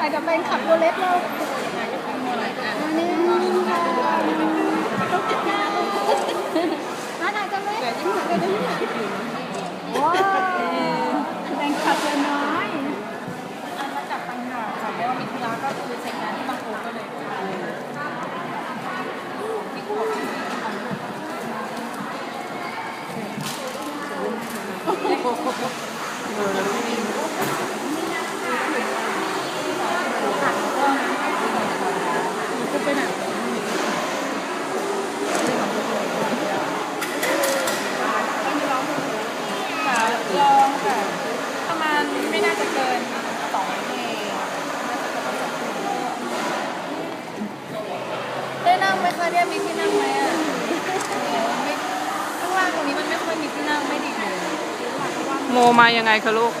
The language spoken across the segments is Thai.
อาจจะเป็นขับตัวเล็กเราอันนี้ค่ะอันไหนจะเล็กว้าวแรงขับตัวน้อย มาจากตังหากค่ะเพราะว่ามีธุระก็คือเสร็จงานที่บางปูก็เลยพาเลยที่ขอบคุณ ค่ะลองค่ะ ประมาณ ไม่น่าจะเกินสองเพลงได้นั่งไหมคะเนี่ยมีที่นั่งไหมอะไม่ข้างล่างตรงนี้มันไม่ค่อยมีที่นั่งไม่ดีเลยโมมายังไงคะลูก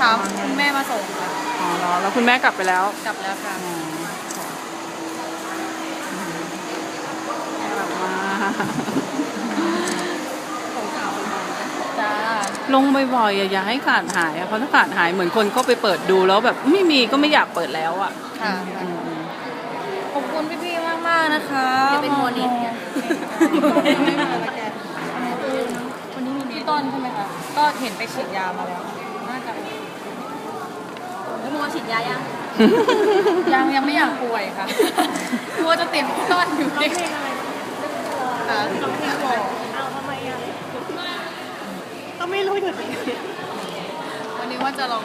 ถามคุณแม่มาส่งค่ะอ๋อเหรอแล้วคุณแม่กลับไปแล้ว กลับแล้วค่ะกลับมา ลงบ่อยๆอะอย่าให้ขาดหายอะเพราะถ้าขาดหายเหมือนคนก็ไปเปิดดูแล้วแบบไม่มีก็ไม่อยากเปิดแล้วอะค่ะอืมขอบคุณพี่ๆมากมากๆนะคะจะเป็นโมนิสไงไม่มาละแกวันนี้มีพี่ต้นใช่ไหมคะก็เห็นไปฉีดยามาแล้วน่าจะแล้วโมฉีดยายังยังยังไม่อยากป่วยค่ะกลัวจะติดพี่ต้นอยู่ดิค่ะ เอาทำไมอะก็ไม่ รู้อยู่ดีวันนี้ว่าจะลอง